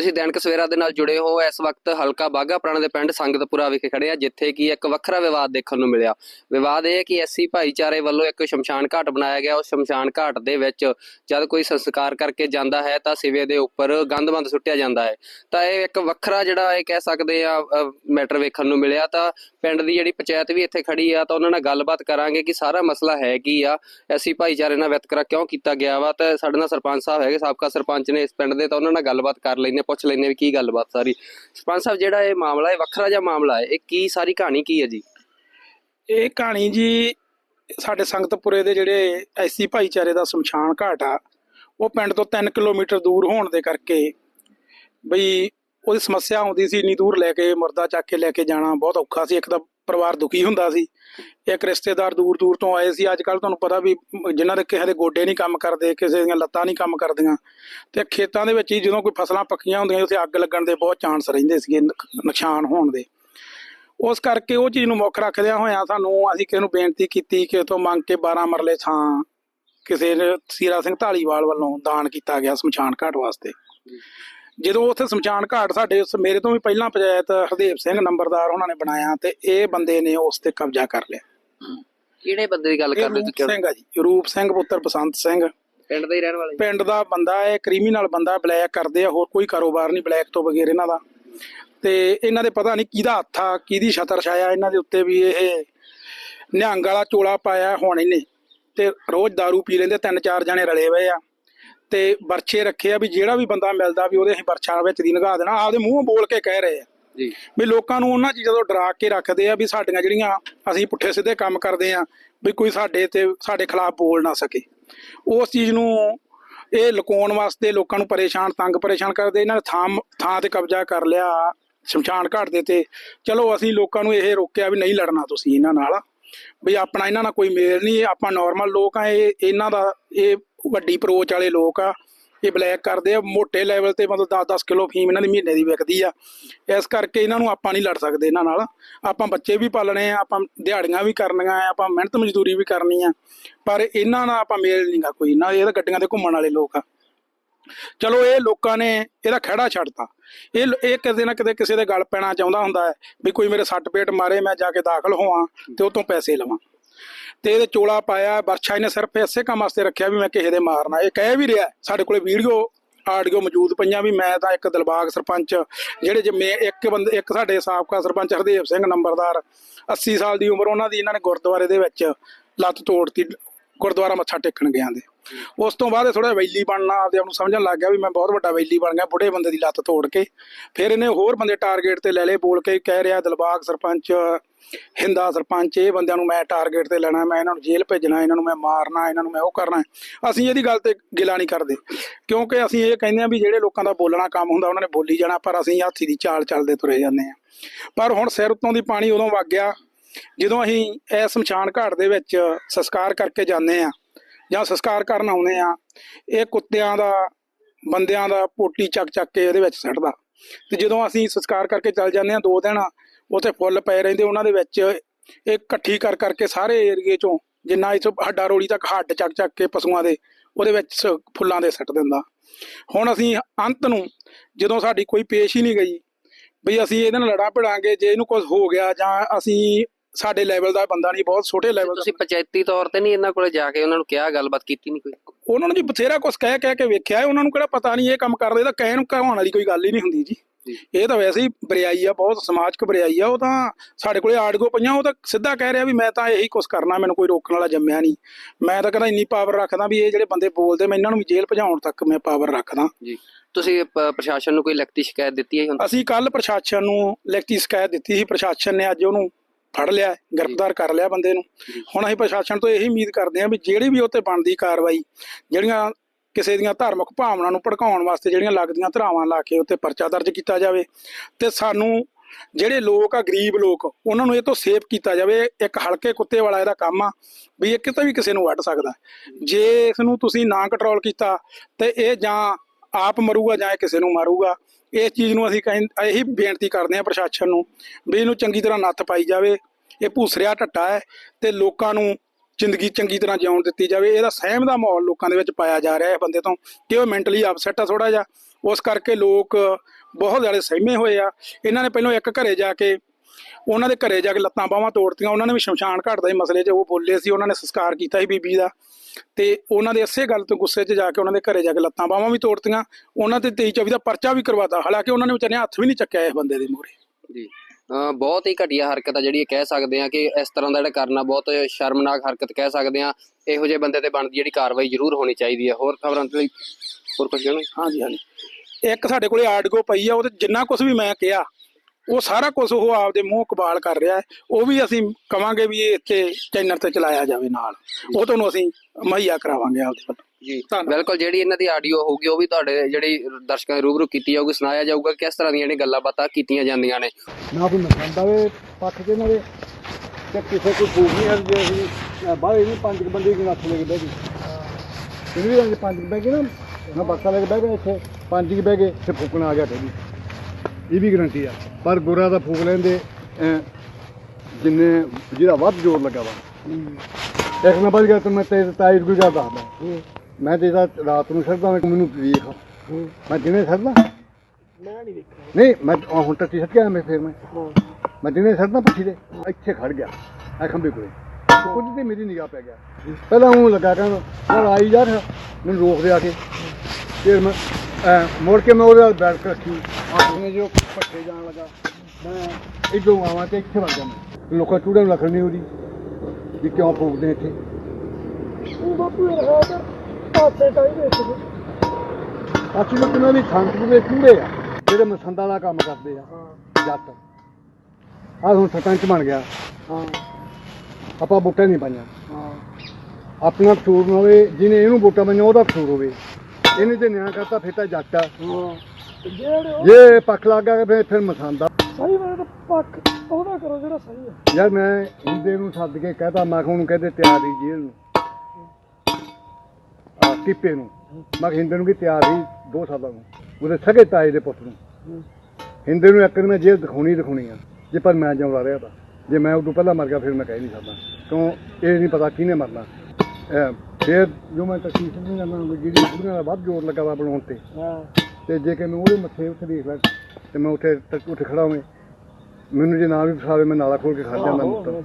ਤੁਸੀਂ ਦੈਨਿਕ ਸਵੇਰਾ ਦੇ ਨਾਲ ਜੁੜੇ ਹੋ। ਇਸ ਵਕਤ ਹਲਕਾ ਬਾਗਾ ਪੁਰਾਣਾ ਦੇ ਪਿੰਡ ਸੰਗਤਪੁਰਾ ਵਿਖੇ ਖੜੇ ਆ, ਜਿੱਥੇ ਕਿ ਇੱਕ ਵੱਖਰਾ ਵਿਵਾਦ ਦੇਖਣ ਨੂੰ ਮਿਲਿਆ। ਵਿਵਾਦ ਇਹ ਹੈ ਕਿ ਐਸੀ ਭਾਈਚਾਰੇ ਵੱਲੋਂ ਇੱਕ ਸ਼ਮਸ਼ਾਨ ਘਾਟ ਬਣਾਇਆ ਗਿਆ। ਉਸ ਸ਼ਮਸ਼ਾਨ ਘਾਟ ਦੇ ਵਿੱਚ ਜਦ ਕੋਈ ਸੰਸਕਾਰ ਕਰਕੇ ਜਾਂਦਾ ਹੈ, ਤਾਂ ਸਿਵੇ ਦੇ ਉੱਪਰ ਗੰਦਮੰਦ ਸੁੱਟਿਆ ਜਾਂਦਾ ਹੈ। ਤਾਂ ਇਹ ਇੱਕ ਵੱਖਰਾ ਜਿਹੜਾ ਇਹ ਕਹਿ ਸਕਦੇ ਆ ਮੈਟਰ ਵੇਖਣ ਨੂੰ ਮਿਲਿਆ। ਤਾਂ ਪਿੰਡ ਦੀ ਜਿਹੜੀ ਪੰਚਾਇਤ ਵੀ ਇੱਥੇ ਖੜੀ ਆ, ਤਾਂ ਉਹਨਾਂ ਨਾਲ ਗੱਲਬਾਤ ਕਰਾਂਗੇ ਕਿ ਸਾਰਾ ਮਸਲਾ ਹੈ ਕੀ ਆ, ਐਸੀ ਭਾਈਚਾਰੇ ਨਾਲ ਵਿਤਕਰਾ ਕਿਉਂ ਕੀਤਾ ਗਿਆ ਵਾ। ਤਾਂ ਸਾਡੇ ਨਾਲ ਸਰਪੰਚ ਸਾਹਿਬ ਹੈਗੇ, ਸਾਬਕਾ ਸਰਪੰਚ ਨੇ ਇਸ ਪਿੰਡ ਦੇ, ਤਾਂ ਉਹਨਾਂ ਨਾਲ ਗੱਲਬਾਤ ਕਰ ਲੈਂਦੇ ਪੁੱਛ ਲੈਂਦੇ ਵੀ ਕੀ ਗੱਲਬਾਤ ਸਾਰੀ। ਸਰਪੰਚ ਸਾਹਿਬ, ਜਿਹੜਾ ਇਹ ਮਾਮਲਾ ਹੈ ਵੱਖਰਾ ਜਿਹਾ ਮਾਮਲਾ ਹੈ, ਇਹ ਕੀ ਸਾਰੀ ਕਹਾਣੀ ਕੀ ਹੈ ਜੀ? ਇਹ ਕਹਾਣੀ ਜੀ, ਸਾਡੇ ਸੰਗਤਪੁਰੇ ਦੇ ਜਿਹੜੇ ਐਸੀ ਭਾਈਚਾਰੇ ਦਾ ਸ਼ਮਸ਼ਾਨ ਘਾਟ ਆ, ਉਹ ਪਿੰਡ ਤੋਂ 3 ਕਿਲੋਮੀਟਰ ਦੂਰ ਹੋਣ ਦੇ ਕਰਕੇ ਬਈ ਉਹਦੀ ਸਮੱਸਿਆ ਆਉਂਦੀ ਸੀ, ਇੰਨੀ ਦੂਰ ਲੈ ਕੇ, ਮੁਰਦਾ ਚੱਕ ਕੇ ਲੈ ਕੇ ਜਾਣਾ ਬਹੁਤ ਔਖਾ ਸੀ, ਇੱਕ ਤਾਂ ਪਰਿਵਾਰ ਦੁਖੀ ਹੁੰਦਾ ਸੀ। ਇੱਕ ਰਿਸ਼ਤੇਦਾਰ ਦੂਰ ਦੂਰ ਤੋਂ ਆਏ ਸੀ। ਅੱਜ ਕੱਲ ਤੁਹਾਨੂੰ ਪਤਾ ਵੀ ਜਿਨ੍ਹਾਂ ਦੇ ਕਿਸੇ ਦੇ ਗੋਡੇ ਨਹੀਂ ਕੰਮ ਕਰਦੇ, ਕਿਸੇ ਦੀਆਂ ਲੱਤਾਂ ਨਹੀਂ ਕੰਮ ਕਰਦੀਆਂ। ਤੇ ਖੇਤਾਂ ਦੇ ਵਿੱਚ ਹੀ ਜਦੋਂ ਕੋਈ ਫਸਲਾਂ ਪੱਕੀਆਂ ਹੁੰਦੀਆਂ ਉੱਥੇ ਅੱਗ ਲੱਗਣ ਦੇ ਬਹੁਤ ਚਾਂਸ ਰਹਿੰਦੇ ਸੀਗੇ ਨੁਕਸਾਨ ਹੋਣ ਦੇ। ਉਸ ਕਰਕੇ ਉਹ ਚੀਜ਼ ਨੂੰ ਮੁੱਖ ਰੱਖਦਿਆਂ ਹੋਇਆਂ ਸਾਨੂੰ ਅਸੀਂ ਕਿਸੇ ਨੂੰ ਬੇਨਤੀ ਕੀਤੀ ਕਿ ਤੋਂ ਮੰਗ ਕੇ 12 ਮਰਲੇ ਥਾਂ ਕਿਸੇ ਨੇ ਸੀਰਾ ਸਿੰਘ ਢਾਲੀਵਾਲ ਵੱਲੋਂ ਦਾਨ ਕੀਤਾ ਗਿਆ ਸ਼ਮਸ਼ਾਨ ਘਾਟ ਵਾਸਤੇ। ਜਦੋਂ ਉੱਥੇ ਸ਼ਮਸ਼ਾਨ ਘਾਟ ਸਾਡੇ ਉਸ ਮੇਰੇ ਤੋਂ ਵੀ ਪਹਿਲਾਂ ਪੰਚਾਇਤ ਹਰਦੇਵ ਸਿੰਘ ਨੰਬਰਦਾਰ ਉਹਨਾਂ ਨੇ ਬਣਾਇਆ ਤੇ ਇਹ ਬੰਦੇ ਨੇ ਉਸ ਤੇ ਕਬਜ਼ਾ ਕਰ ਲਿਆ। ਕਿਹੜੇ ਬੰਦੇ ਦੀ ਗੱਲ ਕਰਦੇ ਰੂਪ ਤੁਸੀਂ? ਸਿੰਘ ਆ ਜੀ। ਰੂਪ ਸਿੰਘ ਪੁੱਤਰ ਬਸੰਤ ਸਿੰਘ। ਪਿੰਡ ਦੇ ਹੀ ਰਹਿਣ ਵਾਲੇ ਪਿੰਡ ਦਾ ਬੰਦਾ ਹੈ ਕ੍ਰਿਮੀਨਲ ਬੰਦਾ ਬਲੈਕ ਕਰਦੇ ਆ ਹੋਰ ਕੋਈ ਕਾਰੋਬਾਰ ਨਹੀਂ ਬਲੈਕ ਤੋਂ ਬਗੈਰ ਇਹਨਾਂ ਦਾ। ਤੇ ਇਹਨਾਂ ਦੇ ਪਤਾ ਨਹੀਂ ਕਿਹਦਾ ਹੱਥ ਆ ਕਿਹਦੀ ਛਤਰ ਛਾਇਆ ਇਹਨਾਂ ਦੇ ਉੱਤੇ ਵੀ ਇਹ ਨਿਹੰਗ ਵਾਲਾ ਚੋਲਾ ਪਾਇਆ ਹੁਣ ਇਹਨੇ ਤੇ ਰੋਜ਼ दारू ਪੀ ਲੈਂਦੇ ਤਿੰਨ ਚਾਰ ਜਣੇ ਰਲੇ ਹੋਏ ਆ। ਤੇ ਵਰਛੇ ਰੱਖੇ ਆ ਵੀ ਜਿਹੜਾ ਵੀ ਬੰਦਾ ਮਿਲਦਾ ਵੀ ਉਹਦੇ ਅਸੀਂ ਵਰਛਾਂ ਵਿੱਚ ਦੀ ਨਿਗਾਹ ਦੇਣਾ ਆਪਦੇ ਮੂੰਹੋਂ ਬੋਲ ਕੇ ਕਹਿ ਰਹੇ ਆ। ਜੀ। ਵੀ ਲੋਕਾਂ ਨੂੰ ਉਹਨਾਂ ਚੀਜ਼ਾਂ ਤੋਂ ਡਰਾ ਕੇ ਰੱਖਦੇ ਆ ਵੀ ਸਾਡੀਆਂ ਜਿਹੜੀਆਂ ਅਸੀਂ ਪੁੱਠੇ ਸਿੱਧੇ ਕੰਮ ਕਰਦੇ ਆ ਵੀ ਕੋਈ ਸਾਡੇ ਤੇ ਸਾਡੇ ਖਿਲਾਫ ਬੋਲ ਨਾ ਸਕੇ। ਉਸ ਚੀਜ਼ ਨੂੰ ਇਹ ਲੁਕਾਉਣ ਵਾਸਤੇ ਲੋਕਾਂ ਨੂੰ ਪਰੇਸ਼ਾਨ ਤੰਗ ਪਰੇਸ਼ਾਨ ਕਰਦੇ ਇਹਨਾਂ ਨੇ ਥਾਂ ਥਾਂ ਤੇ ਕਬਜ਼ਾ ਕਰ ਲਿਆ ਸ਼ਮਸ਼ਾਨ ਘਾਟ ਦੇ ਤੇ ਚਲੋ ਅਸੀਂ ਲੋਕਾਂ ਨੂੰ ਇਹ ਰੋਕਿਆ ਵੀ ਨਹੀਂ ਲੜਨਾ ਤੁਸੀਂ ਇਹਨਾਂ ਨਾਲ। ਵੀ ਆਪਣਾ ਇਹਨਾਂ ਨਾਲ ਕੋਈ ਮੇਲ ਨਹੀਂ ਆਪਾਂ ਨਾਰਮਲ ਲੋਕ ਆ ਇਹ ਇਹਨਾਂ ਦਾ ਇਹ ਵੱਡੀ ਅਪਰੋਚ ਵਾਲੇ ਲੋਕ ਆ, ਇਹ ਬਲੈਕ ਕਰਦੇ ਆ, ਮੋਟੇ ਲੈਵਲ ਤੇ ਮਤਲਬ 10-10 ਕਿਲੋ ਫੀਮ ਇਹਨਾਂ ਦੀ ਮਹੀਨੇ ਦੀ ਵਿਕਦੀ ਆ। ਇਸ ਕਰਕੇ ਇਹਨਾਂ ਨੂੰ ਆਪਾਂ ਨਹੀਂ ਲੜ ਸਕਦੇ ਇਹਨਾਂ ਨਾਲ। ਆਪਾਂ ਬੱਚੇ ਵੀ ਪਾਲਣੇ ਆ, ਆਪਾਂ ਦਿਹਾੜੀਆਂ ਵੀ ਕਰਨੀਆਂ ਆ, ਆਪਾਂ ਮਿਹਨਤ ਮਜ਼ਦੂਰੀ ਵੀ ਕਰਨੀ ਆ। ਪਰ ਇਹਨਾਂ ਨਾਲ ਆਪਾਂ ਮੇਲ ਨਹੀਂਗਾ ਕੋਈ। ਨਾ ਇਹ ਤਾਂ ਗੱਡੀਆਂ ਤੇ ਘੁੰਮਣ ਵਾਲੇ ਲੋਕ ਆ। ਚਲੋ ਇਹ ਲੋਕਾਂ ਨੇ ਇਹਦਾ ਖੜਾ ਛੱਡਤਾ ਇਹ ਇਹ ਕਿਤੇ ਨਾ ਕਿਤੇ ਕਿਸੇ ਦੇ ਗਲ ਪੈਣਾ ਚਾਹੁੰਦਾ ਹੁੰਦਾ ਹੈ ਵੀ ਕੋਈ ਮੇਰੇ ਸੱਟ ਪੇਟ ਮਾਰੇ, ਮੈਂ ਜਾ ਕੇ ਦਾਖਲ ਹੋਵਾਂ ਤੇ ਉਹ ਤੋਂ ਪੈਸੇ ਲਵਾਂ। ਤੇ ਇਹਦੇ ਚੋਲਾ ਪਾਇਆ ਵਰਛਾ ਇਹਨੇ ਸਿਰਫ ਇਸੇ ਕੰਮ ਵਾਸਤੇ ਰੱਖਿਆ ਵੀ ਮੈਂ ਕਿਸੇ ਦੇ ਮਾਰਨਾ ਇਹ ਕਹਿ ਵੀ ਰਿਹਾ, ਸਾਡੇ ਕੋਲੇ ਵੀਡੀਓ ਆਡੀਓ ਮੌਜੂਦ ਪਈਆਂ ਵੀ ਮੈਂ ਤਾਂ ਇੱਕ ਦਿਲਬਾਗ ਸਰਪੰਚ, ਜਿਹੜੇ ਜੇ ਜਿਵੇਂ ਇੱਕ ਬੰਦੇ, ਇੱਕ ਸਾਡੇ ਸਾਬਕਾ ਸਰਪੰਚ ਹਰਦੇਵ ਸਿੰਘ ਨੰਬਰਦਾਰ 80 ਸਾਲ ਦੀ ਉਮਰ ਉਹਨਾਂ ਦੀ, ਇਹਨਾਂ ਨੇ ਗੁਰਦੁਆਰੇ ਦੇ ਵਿੱਚ ਲੱਤ ਤੋੜਤੀ, ਗੁਰਦੁਆਰਾ ਮੱਥਾ ਟੇਕਣ ਗਿਆ ਦੇ। ਉਸ ਤੋਂ ਬਾਅਦ ਥੋੜਾ ਵੈਲੀ ਬਣਨਾ, ਆਪਦੇ ਆਪ ਨੂੰ ਸਮਝਣ ਲੱਗ ਗਿਆ ਵੀ ਮੈਂ ਬਹੁਤ ਵੱਡਾ ਵੈਲੀ ਬਣ ਗਿਆ, ਬੁੱਢੇ ਬੰਦੇ ਦੀ ਲੱਤ ਤੋੜ ਕੇ। ਫਿਰ ਇਹਨੇ ਹੋਰ ਬੰਦੇ ਟਾਰਗੇਟ ਤੇ ਲੈ ਲਏ, ਬੋਲ ਕੇ ਕਹਿ ਰਿਹਾ ਦਿਲਬਾਗ ਸਰਪੰਚ ਹਿੰਦਾ ਸਰਪੰਚ, ਇਹ ਬੰਦਿਆਂ ਨੂੰ ਮੈਂ ਟਾਰਗੇਟ ਤੇ ਲੈਣਾ, ਮੈਂ ਇਹਨਾਂ ਨੂੰ ਜੇਲ੍ਹ ਭੇਜਣਾ, ਇਹਨਾਂ ਨੂੰ ਮੈਂ ਮਾਰਨਾ, ਇਹਨਾਂ ਨੂੰ ਮੈਂ ਉਹ ਕਰਨਾ। ਅਸੀਂ ਇਹਦੀ ਗੱਲ ਤੇ ਗਿਲਾ ਨਹੀਂ ਕਰਦੇ, ਕਿਉਂਕਿ ਅਸੀਂ ਇਹ ਕਹਿੰਦੇ ਆ ਵੀ ਜਿਹੜੇ ਲੋਕਾਂ ਦਾ ਬੋਲਣਾ ਕੰਮ ਹੁੰਦਾ, ਉਹਨਾਂ ਨੇ ਬੋਲੀ ਜਾਣਾ, ਪਰ ਅਸੀਂ ਹਾਥੀ ਦੀ ਚਾਲ ਚੱਲਦੇ ਤੁਰੇ ਜਾਂਦੇ ਆ ਪਰ ਹੁਣ ਸਿਰ ਉੱਤੋਂ ਦੀ ਪਾਣੀ ਉਦੋਂ ਵਗ ਗਿਆ, ਜਦੋਂ ਅਸੀਂ ਇਹ ਸ਼ਮਸ਼ਾਨ ਘਾਟ ਦੇ ਵਿੱਚ ਸੰਸਕਾਰ ਕਰਕੇ ਜਾਂਦੇ ਆ ਜਾਂ ਸੰਸਕਾਰ ਕਰਨ ਆਉਂਦੇ ਆ ਇਹ ਕੁੱਤਿਆਂ ਦਾ, ਬੰਦਿਆਂ ਦਾ ਪੋਟੀ ਚੱਕ ਚੱਕ ਕੇ ਇਹਦੇ ਵਿੱਚ ਸੱਟਦਾ। ਤੇ ਜਦੋਂ ਅਸੀਂ ਸੰਸਕਾਰ ਕਰਕੇ ਚੱਲ ਜਾਂਦੇ ਆ ਦੋ ਦਿਨ ਉੱਥੇ ਫੁੱਲ ਪਏ ਰਹਿੰਦੇ ਉਹਨਾਂ ਦੇ ਵਿੱਚ। ਇਹ ਇਕੱਠੀ ਕਰ ਕਰਕੇ ਸਾਰੇ ਏਰੀਏ ਚੋਂ ਜਿੰਨਾ ਇਸ ਹੱਡਾ ਰੋੜੀ ਤੱਕ ਹੱਡ ਚੱਕ ਚੱਕ ਕੇ ਪਸ਼ੂਆਂ ਦੇ ਉਹਦੇ ਵਿੱਚ ਫੁੱਲਾਂ ਦੇ ਸੱਟ ਦਿੰਦਾ। ਹੁਣ ਅਸੀਂ ਅੰਤ ਨੂੰ ਜਦੋਂ ਸਾਡੀ ਕੋਈ ਪੇਸ਼ ਹੀ ਨਹੀਂ ਗਈ ਵੀ ਅਸੀਂ ਇਹਦੇ ਨਾਲ ਲੜਾ ਭਿੜਾਂਗੇ ਜੇ ਇਹਨੂੰ ਕੁਝ ਹੋ ਗਿਆ ਜਾਂ ਅਸੀਂ ਸਾਡੇ ਲੈਵਲ ਦਾ ਬੰਦਾ ਨਹੀਂ ਬਹੁਤ ਛੋਟੇ ਲੈਵਲ ਤੁਸੀਂ ਪੰਚਾਇਤੀ ਤੌਰ ਤੇ ਨਹੀਂ ਇਹਨਾਂ ਕੋਲੇ ਜਾ ਕੇ ਉਹਨਾਂ ਨੂੰ ਕਿਹਾ ਗੱਲਬਾਤ ਕੀਤੀ ਨਹੀਂ ਕੋਈ? ਉਹਨਾਂ ਨੂੰ ਜੀ ਬਥੇਰਾ ਕੁਝ ਕਹਿ ਕਹਿ ਕੇ ਵੇਖਿਆ ਹੈ, ਉਹਨਾਂ ਨੂੰ ਕਿਹੜਾ ਪਤਾ ਨਹੀਂ ਇਹ ਕੰਮ ਕਰਦੇ ਤਾਂ ਕਹਿਣ ਕਹਾਉਣ ਵਾਲੀ ਕੋਈ ਗੱਲ ਹੀ ਨਹੀਂ ਹੁੰਦੀ ਜੀ। ਇਹ ਤਾਂ ਵੈਸੇ ਹੀ ਬਰਿਆਈ ਆ ਬਹੁਤ ਸਮਾਜਿਕ ਬਰਿਆਈ ਆ ਉਹ ਤਾਂ ਸਾਡੇ ਕੋਲੇ ਆੜਗੋ ਪਈਆਂ ਉਹ ਤਾਂ ਸਿੱਧਾ ਕਹਿ ਰਿਹਾ ਵੀ ਮੈਂ ਤਾਂ ਇਹੀ ਕੁਝ ਕਰਨਾ ਮੈਨੂੰ ਕੋਈ ਰੋਕਣ ਵਾਲਾ ਜੰਮਿਆ ਨਹੀਂ। ਮੈਂ ਤਾਂ ਕਹਿੰਦਾ ਇੰਨੀ ਪਾਵਰ ਰੱਖਦਾ ਵੀ ਇਹ ਜਿਹੜੇ ਬੰਦੇ ਬੋਲਦੇ ਮੈਂ ਇਹਨਾਂ ਨੂੰ ਵੀ ਜੇਲ੍ਹ ਭਜਾਉਣ ਤੱਕ ਮੈਂ ਪਾਵਰ ਰੱਖਦਾ। ਜੀ। ਤੁਸੀਂ ਪ੍ਰਸ਼ਾਸਨ ਨੂੰ ਕੋਈ ਲਿਖਤੀ ਸ਼ਿਕਾਇਤ ਦਿੱਤੀ ਹੈ ਹੁਣ? ਅਸੀਂ ਕੱਲ ਪ੍ਰਸ਼ਾਸਨ ਨੂੰ ਲਿਖਤੀ ਸ਼ਿਕਾਇਤ ਦਿੱਤੀ ਸੀ ਪ੍ਰਸ਼ਾਸਨ ਨੇ ਅੱਜ ਉਹਨੂੰ ਫੜ ਲਿਆ ਗ੍ਰਿਫਤਾਰ ਕਰ ਲਿਆ ਬੰਦੇ ਨੂੰ। ਹੁਣ ਅਸੀਂ ਪ੍ਰਸ਼ਾਸਨ ਤੋਂ ਇਹੀ ਉਮੀਦ ਕਰਦੇ ਹਾਂ ਵੀ ਜਿਹੜੀ ਵੀ ਉੱਤੇ ਬਣਦੀ ਕਾਰਵਾਈ ਜਿਹੜੀਆਂ ਕਿਸੇ ਦੀਆਂ ਧਾਰਮਿਕ ਭਾਵਨਾ ਨੂੰ ਭੜਕਾਉਣ ਵਾਸਤੇ ਜਿਹੜੀਆਂ ਲੱਗਦੀਆਂ ਧਰਾਵਾਂ ਲਾ ਕੇ ਉੱਤੇ ਪਰਚਾ ਦਰਜ ਕੀਤਾ ਜਾਵੇ ਤੇ ਸਾਨੂੰ ਜਿਹੜੇ ਲੋਕ ਆ, ਗਰੀਬ ਲੋਕ, ਉਹਨਾਂ ਨੂੰ ਇਹ ਤੋਂ ਸੇਫ ਕੀਤਾ ਜਾਵੇ, ਇੱਕ ਹਲਕੇ ਕੁੱਤੇ ਵਾਲਾ ਇਹਦਾ ਕੰਮ ਆ ਵੀ ਇਹ ਕਿਤੇ ਵੀ ਕਿਸੇ ਨੂੰ ਵੱਢ ਸਕਦਾ। ਜੇ ਇਸ ਨੂੰ ਤੁਸੀਂ ਨਾ ਕੰਟਰੋਲ ਕੀਤਾ ਤੇ ਇਹ ਜਾਂ ਆਪ ਮਰੂਗਾ ਜਾਂ ਇਹ ਕਿਸੇ ਨੂੰ ਮਾਰੂਗਾ, ਇਸ ਚੀਜ਼ ਨੂੰ ਅਸੀਂ ਕਹਿੰ, ਇਹੀ ਬੇਨਤੀ ਕਰਦੇ ਹਾਂ ਪ੍ਰਸ਼ਾਸਨ ਨੂੰ ਵੀ ਇਹਨੂੰ ਚੰਗੀ ਤਰ੍ਹਾਂ ਨੱਥ ਪਾਈ ਜਾਵੇ। ਇਹ ਭੂਸਰਿਆ ਢੱਟਾ ਹੈ ਤੇ ਲੋਕਾਂ ਨੂੰ ਜ਼ਿੰਦਗੀ ਚੰਗੀ ਤਰ੍ਹਾਂ ਜਿਉਣ ਦਿੱਤੀ ਜਾਵੇ, ਇਹਦਾ ਸਹਿਮ ਦਾ ਮਾਹੌਲ ਲੋਕਾਂ ਦੇ ਵਿੱਚ ਪਾਇਆ ਜਾ ਰਿਹਾ ਹੈ ਬੰਦੇ ਤੋਂ ਕਿ ਉਹ ਮੈਂਟਲੀ ਅਪਸੈਟ ਆ ਥੋੜਾ ਜਿਹਾ। ਉਸ ਕਰਕੇ ਲੋਕ ਬਹੁਤ ਜ਼ਿਆਦਾ ਸਹਿਮੇ ਹੋਏ ਆ। ਇਹਨਾਂ ਨੇ ਪਹਿਲਾਂ ਇੱਕ ਘਰੇ ਜਾ ਕੇ, ਉਹਨਾਂ ਦੇ ਘਰੇ ਜਾ ਕੇ ਲੱਤਾਂ ਬਾਹਾਂ ਤੋੜਤੀਆਂ। ਉਹਨਾਂ ਨੇ ਵੀ ਸ਼ਮਸ਼ਾਨ ਘਾਟ ਦੇ ਮਸਲੇ 'ਚ ਉਹ ਬੋਲੇ ਸੀ। ਉਹਨਾਂ ਨੇ ਸੰਸਕਾਰ ਕੀਤਾ ਸੀ ਬੀਬੀ ਦਾ। ਤੇ ਉਹਨਾਂ ਦੇ ਇਸੇ ਗੱਲ ਤੋਂ ਗੁੱਸੇ 'ਚ ਜਾ ਕੇ ਉਹਨਾਂ ਦੇ ਘਰੇ ਜਾ ਕੇ ਲੱਤਾਂ ਬਾਹਾਂ ਵੀ ਤੋੜਤੀਆਂ। ਉਹਨਾਂ ਤੇ 23 24 ਦਾ ਪਰਚਾ ਵੀ ਕਰਵਾਤਾ। ਹਾਲਾਂਕਿ ਉਹਨਾਂ ਨੇ ਵਿਚਾਰੇ ਹੱਥ ਵੀ ਨਹੀਂ ਚੱਕਿਆ ਇਸ ਬੰਦੇ ਦੇ ਮੂਹਰੇ। ਜੀ। ਬਹੁਤ ਹੀ ਘਟੀਆ ਹਰਕਤ ਆ ਜਿਹੜੀ ਇਹ ਕਹਿ ਸਕਦੇ ਆ ਕਿ ਇਸ ਤਰ੍ਹਾਂ ਦਾ ਜਿਹੜਾ ਕਰਨਾ ਬਹੁਤ ਸ਼ਰਮਨਾਕ ਹਰਕਤ ਕਹਿ ਸਕਦੇ ਆ। ਇਹੋ ਜਿਹੇ ਬੰਦੇ ਤੇ ਬਣਦੀ ਜਿਹੜੀ ਕਾਰਵਾਈ ਜ਼ਰੂਰ ਹੋਣੀ ਚਾਹੀਦੀ ਹੈ ਹੋਰ ਖਬਰਾਂ 'ਤੇ ਲਈ ਹੋਰ ਕੁਝ ਕਹਿਣਾ ਹਾਂਜੀ ਹਾਂਜੀ। ਇੱਕ ਸਾਡੇ ਕੋਲੇ ਆਰਟੀਕਲ ਪਈ ਆ, ਉਹਦੇ ਜਿੰਨਾ ਕੁਝ ਵੀ ਮੈਂ ਕਿਹਾ, ਉਹ ਸਾਰਾ ਕੁਝ ਉਹ ਆਪਦੇ ਮੂੰਹ ਕਬਾਲ ਕਰ ਰਿਹਾ ਹੈ। ਉਹ ਵੀ ਅਸੀਂ ਕਵਾਂਗੇ ਵੀ ਇਹ ਇੱਥੇ ਚੈਨਲ ਤੇ ਚਲਾਇਆ ਜਾਵੇ ਨਾਲ। ਉਹ ਤੁਹਾਨੂੰ ਅਸੀਂ ਮੁਹੱਈਆ ਕਰਾਵਾਂਗੇ ਆਪਦੇ ਵੱਲੋਂ। ਜੀ ਧੰਨਵਾਦ। ਬਿਲਕੁਲ ਜਿਹੜੀ ਇਹਨਾਂ ਦੀ ਆਡੀਓ ਹੋਊਗੀ ਉਹ ਵੀ ਤੁਹਾਡੇ ਜਿਹੜੀ ਦਰਸ਼ਕਾਂ ਦੇ ਰੂਬਰੂ ਕੀਤੀ ਜਾਊਗੀ ਸੁਣਾਇਆ ਜਾਊਗਾ ਕਿ ਕਿਸ ਤਰ੍ਹਾਂ ਦੀਆਂ ਜਿਹੜੀਆਂ ਗੱਲਾਂ ਬਾਤਾਂ ਕੀਤੀਆਂ ਜਾਂਦੀਆਂ ਨੇ। ਨਾ ਕੋਈ ਮਸਾਂਦਾ ਵੇ ਪੱਖ ਤੇ ਇਹਨਾਂ ਦੇ ਤੇ ਕਿਸੇ ਕੋਈ ਭੂਖ ਨਹੀਂ ਹੈ ਜੇ ਅਸੀਂ ਬਾਹਰ ਨਹੀਂ ਪੰਜ ਕੁ ਬੰਦੇ ਕਿ ਨੱਥ ਲੈ ਕੇ ਬਹਿ ਗਏ। ਇਹਨੂੰ ਵੀ ਪੰਜ ਕੁ ਬਹਿ ਗਏ ਨਾ ਨਾ ਬੱਕਾ ਲੈ ਕੇ ਬਹਿ ਗਏ ਇੱਥੇ ਪੰਜ ਕੀ ਬਹਿ ਗਏ ਤੇ ਫੂਕਣ ਆ ਗਿਆ ਤੇ ਇਹ ਵੀ ਗਰੰਟੀ ਆ। ਪਰ ਗੋਰਾ ਦਾ ਫੂਕ ਲੈਂਦੇ ਜਿੰਨੇ ਜਿਹਦਾ ਵੱਧ ਜ਼ੋਰ ਲੱਗਾ ਵਾ। ਇੱਕ ਨੰਬਰ ਗਿਆ ਤਾਂ ਮੈਂ ਤੇ ਤਾਈ ਗੁਰੂ ਦਾ ਦੱਸਦਾ ਮੈਂ ਤੇ ਇਹਦਾ ਰਾਤ ਨੂੰ ਛੱਡਦਾ ਮੈਂ ਮੈਨੂੰ ਵੇਖ। ਮੈਂ ਦਿਨੇ ਛੱਡਦਾ ਮੈਂ ਨਹੀਂ ਦੇਖਿਆ ਨਹੀਂ ਮੈਂ ਉਹ ਹੁਣ ਟੱਟੀ ਛੱਡ ਗਿਆ ਮੈਂ ਫਿਰ ਮੈਂ। ਮੈਂ ਦਿਨੇ ਛੱਡਦਾ ਪੱਛੀ ਦੇ ਇੱਥੇ ਖੜ ਗਿਆ ਆ ਖੰਬੇ ਕੋਲੇ। ਕੁਝ ਤੇ ਮੇਰੀ ਨਿਗਾਹ ਪੈ ਗਿਆ। ਪਹਿਲਾਂ ਉਹ ਲੱਗਾ ਕਹਿੰਦਾ ਯਾਰ ਆਈ ਯਾਰ ਮੈਨੂੰ ਰੋਕ ਦੇ ਆ ਕੇ। ਫਿਰ ਮੈਂ ਮੁੜ ਕੇ ਮੈਂ ਉਹਦੇ ਨਾਲ ਬੈਠ ਕੇ ਰੱਖੀ। ਆਪਣੇ ਜੋ ਪੱਠੇ ਜਾਣ ਲੱਗਾ ਮੈਂ ਇਦੋਂ ਆਵਾਂ ਤੇ ਇੱਥੇ ਵੜ ਜਾਂਦਾ ਲੋਕਾਂ ਚੂੜੇ ਨੂੰ ਲੱਖਣ ਉਹਦੀ ਵੀ ਕਿਉਂ ਫੂਕਦੇ ਇੱਥੇ? ਉਹ ਬਾਪੂ ਇਹ ਰਹਾ ਤਾਂ ਪਾਸੇ ਟਾਈ ਦੇ ਅਸੀਂ ਲੋਕ ਉਹਨਾਂ ਦੀ ਸੰਤ ਆ ਜਿਹੜੇ ਮਸੰਦਾ ਦਾ ਕੰਮ ਕਰਦੇ ਆ ਜੱਟ। ਆ ਹੁਣ ਸਰਪੰਚ ਬਣ ਗਿਆ। ਹਾਂ। ਆਪਾਂ ਵੋਟਾਂ ਨਹੀਂ ਪਾਈਆਂ। ਹਾਂ। ਆਪਣਾ ਕਸੂਰ ਨਾ ਹੋਵੇ ਜਿਹਨੇ ਇਹਨੂੰ ਵੋਟਾਂ ਪਾਈਆਂ ਉਹਦਾ ਕਸੂਰ ਹੋਵੇ। ਇਹਨੇ ਤੇ ਨਿਆਂ ਕਰਤਾ ਫਿਰ ਤਾਂ ਜੱਟ ਆ। ਹਾਂ। ਜਿਹੜੇ ਜੇ ਪੱਖ ਲੱਗ ਗਿਆ ਫਿਰ ਫਿਰ ਮਸਾਂਦਾ ਸਹੀ ਮੈਂ ਤਾਂ ਪੱਕ ਉਹਦਾ ਕਰੋ ਜਿਹੜਾ ਸਹੀ ਹੈ ਯਾਰ ਮੈਂ ਹਿੰਦੇ ਨੂੰ ਸੱਦ ਕੇ ਕਹਤਾ ਮੈਂ ਕਿਹਾ ਉਹਨੂੰ ਕਹਦੇ ਤਿਆਰ ਹੀ ਜੇਲ੍ਹ ਨੂੰ। ਟਿੱਪੇ ਨੂੰ। ਮੈਂ ਹਿੰਦੇ ਨੂੰ ਵੀ ਤਿਆਰ ਹੀ ਦੋ ਸਾਲਾਂ ਨੂੰ। ਉਹਦੇ ਸਗੇ ਤਾਏ ਦੇ ਪੁੱਤ ਨੂੰ। ਹਿੰਦੇ ਨੂੰ ਇੱਕ ਦਿਨ ਮੈਂ ਜੇਲ੍ਹ ਦਿਖਾਉਣੀ ਦਿਖਾਉਣੀ ਆ। ਜੇ ਪਰ ਮੈਂ ਜਿਉਂਦਾ ਰਿਹਾ ਤਾਂ। ਜੇ ਮੈਂ ਉਦੋਂ ਪਹਿਲਾਂ ਮਰ ਗਿਆ ਫਿਰ ਮੈਂ ਕਹਿ ਨਹੀਂ ਸਕਦਾ। ਕਿਉਂ? ਇਹ ਨਹੀਂ ਪਤਾ ਕਿਹਨੇ ਮਰਨਾ। ਫਿਰ ਜੋ ਮੈਂ ਤਕਲੀਫ ਨਹੀਂ ਕਰਨਾ ਜਿਹੜੀ ਬੁੜੀਆਂ ਦਾ ਵੱਧ ਜ਼ੋਰ ਲੱਗਾ ਵਾ ਬਣਾਉਣ ਤੇ। ਤੇ ਜੇ ਕਿ ਮੈਂ ਉਹਦੇ ਮੱਥੇ ਉੱਥੇ ਦੇਖ ਲੈ ਤੇ ਮੈਂ ਉੱਥੇ ਤੱਕ ਉੱਥੇ ਖੜਾ ਹੋਵੇਂ। ਮੈਨੂੰ ਜੇ ਨਾ ਵੀ ਫਸਾਵੇ ਮੈਂ ਨਾਲਾ ਖੋਲ ਕੇ ਖੜ ਜਾਂਦਾ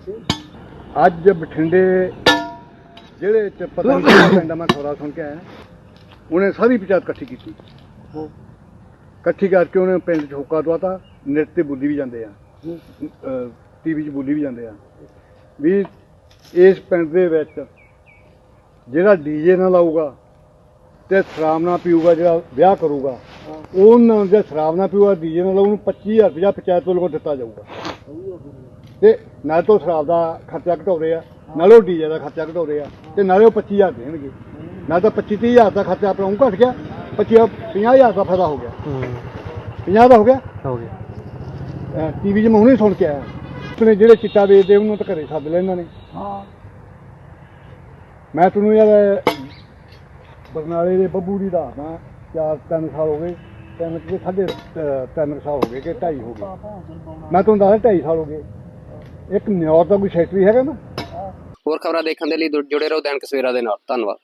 ਅੱਜ ਬਠਿੰਡੇ ਜਿਹੜੇ ਚ ਪਤਾ ਨਹੀਂ ਕਿਹੜਾ ਪਿੰਡ ਆ, ਮੈਂ ਖੋਰਾ ਸੁਣ ਕੇ ਆਇਆ। ਉਹਨੇ ਸਾਰੀ ਪੰਚਾਇਤ ਇਕੱਠੀ ਕੀਤੀ। ਇਕੱਠੀ ਕਰਕੇ ਉਹਨੇ ਪਿੰਡ ਚ ਹੋਕਾ ਦਵਾਤਾ ਨੈਟ ਤੇ ਬੋਲੀ ਵੀ ਜਾਂਦੇ ਆ। ਟੀਵੀ 'ਚ ਬੋਲੀ ਵੀ ਜਾਂਦੇ ਆ। ਵੀ ਇਸ ਪਿੰਡ ਦੇ ਵਿੱਚ ਜਿਹੜਾ ਡੀਜੇ ਨਾਲ ਆਊਗਾ ਤੇ ਸ਼ਰਾਬ ਨਾਲ ਪੀਊਗਾ, ਜਿਹੜਾ ਵਿਆਹ ਕਰੂਗਾ, ਉਹਨਾਂ ਜੇ ਸ਼ਰਾਬ ਨਾਲ ਪੀਊਗਾ, ਡੀਜੇ ਨਾਲ ਉਹਨੂੰ 25000 ਰੁਪਇਆ ਪੰਚਾਇਤ ਵੱਲੋਂ ਦਿੱਤਾ ਜਾਊਗਾ। ਤੇ ਨਾਲ ਤੋਂ ਸ਼ਰਾਬ ਦਾ ਖਰਚਾ ਘਟਾਉਂਦੇ ਆ ਨਾਲੇ ਉਹ ਡੀਜੇ ਦਾ ਖਰਚਾ ਘਟਾਉਂਦੇ ਆ ਤੇ ਨਾਲੇ ਉਹ 25000 ਦੇਣਗੇ। ਨਾਲ ਤਾਂ 25 30000 ਦਾ ਖਰਚਾ ਆਪਣਾ ਉਹ ਘਟ ਗਿਆ 25 50000 ਦਾ ਫਾਇਦਾ ਹੋ ਗਿਆ। 50 ਦਾ ਹੋ ਗਿਆ? ਹੋ ਗਿਆ। ਟੀਵੀ 'ਚ ਮੈਂ ਹੁਣੇ ਸੁਣ ਕੇ ਆਇਆ। ਆਪਣੇ ਜਿਹੜੇ ਚਿੱਟਾ ਵੇਚਦੇ ਉਹਨਾਂ ਤਾਂ ਘਰੇ ਸੱਦ ਲੈ ਇਹਨਾਂ ਨੇ। ਹਾਂ। ਮੈਂ ਤੁਹਾਨੂੰ ਯਾਰ ਬਰਨਾਲੇ ਦੇ ਬੱਬੂ ਦੀ ਦੱਸਦਾ ਚਾਰ ਤਿੰਨ ਸਾਲ ਹੋ ਗਏ ਤਿੰਨ ਕਿ ਸਾਢੇ ਤਿੰਨ ਸਾਲ ਹੋ ਗਏ ਕਿ ਢਾਈ ਹੋ ਗਏ। ਮੈਂ ਤੁਹਾਨੂੰ ਦੱਸਦਾ ਢਾਈ ਸਾਲ ਹੋ ਗਏ। ਇੱਕ ਨਿਊਯਾਰਕ ਦਾ ਕੋਈ ਸੈਕਟਰੀ ਹੈਗਾ ਨਾ? ਹੋਰ ਖਬਰਾਂ ਦੇਖਣ ਦੇ ਲਈ ਜੁੜੇ ਰਹੋ ਦੈਨਿਕ ਸਵੇਰਾ ਦੇ ਨਾਲ। ਧੰਨਵਾਦ।